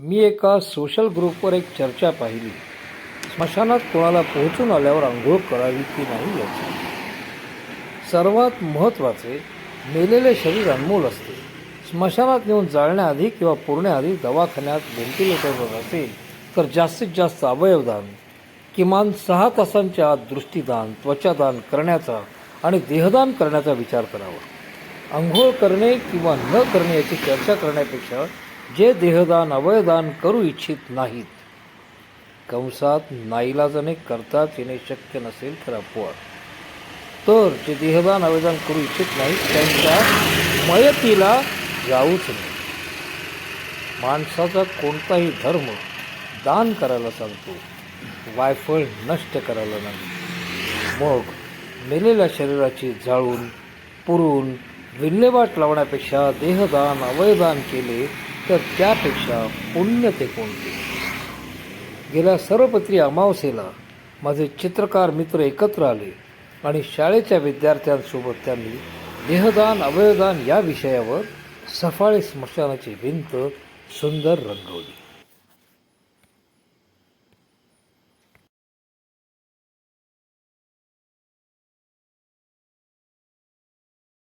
मी एका सोशल ग्रुपवर एक चर्चा पाहिली. स्मशानात कोणाला पोहोचून आल्यावर आंघोळ करावी की नाही याची. सर्वात महत्त्वाचे मेलेले शरीर अनमोल असते. स्मशानात नेऊन जाळण्याआधी किंवा पुरण्याआधी दवाखान्यात व्हेंटिलेटरवर असेल तर जास्तीत जास्त अवयवदान किमान सहा तासांच्या आत दृष्टीदान त्वचादान करण्याचा आणि देहदान करण्याचा विचार करावा. आंघोळ करणे किंवा न करणे याची चर्चा करण्यापेक्षा जे देहदान अवयदान करू इच्छित नाहीत. कंसात नाईलाजाने करताच येणे शक्य नसेल तर अपवाद. तर जे देहदान अवयदान करू इच्छित नाहीत त्यांच्या मयतीला जाऊच नाही माणसाचा कोणताही धर्म दान करायला सांगतो वायफळ नष्ट करायला नाही. मग मेलेल्या शरीराची जाळून पुरून विल्हेवाट लावण्यापेक्षा देहदान अवयदान केले तर त्यापेक्षा पुण्य ते कोणते? गेल्या सर्वपत्री अमावस्येला माझे चित्रकार मित्र एकत्र आले आणि शाळेच्या विद्यार्थ्यांसोबत त्यांनी देहदान अवयदान या विषयावर सफाळे स्मशानाची भिंत सुंदर रंगवली.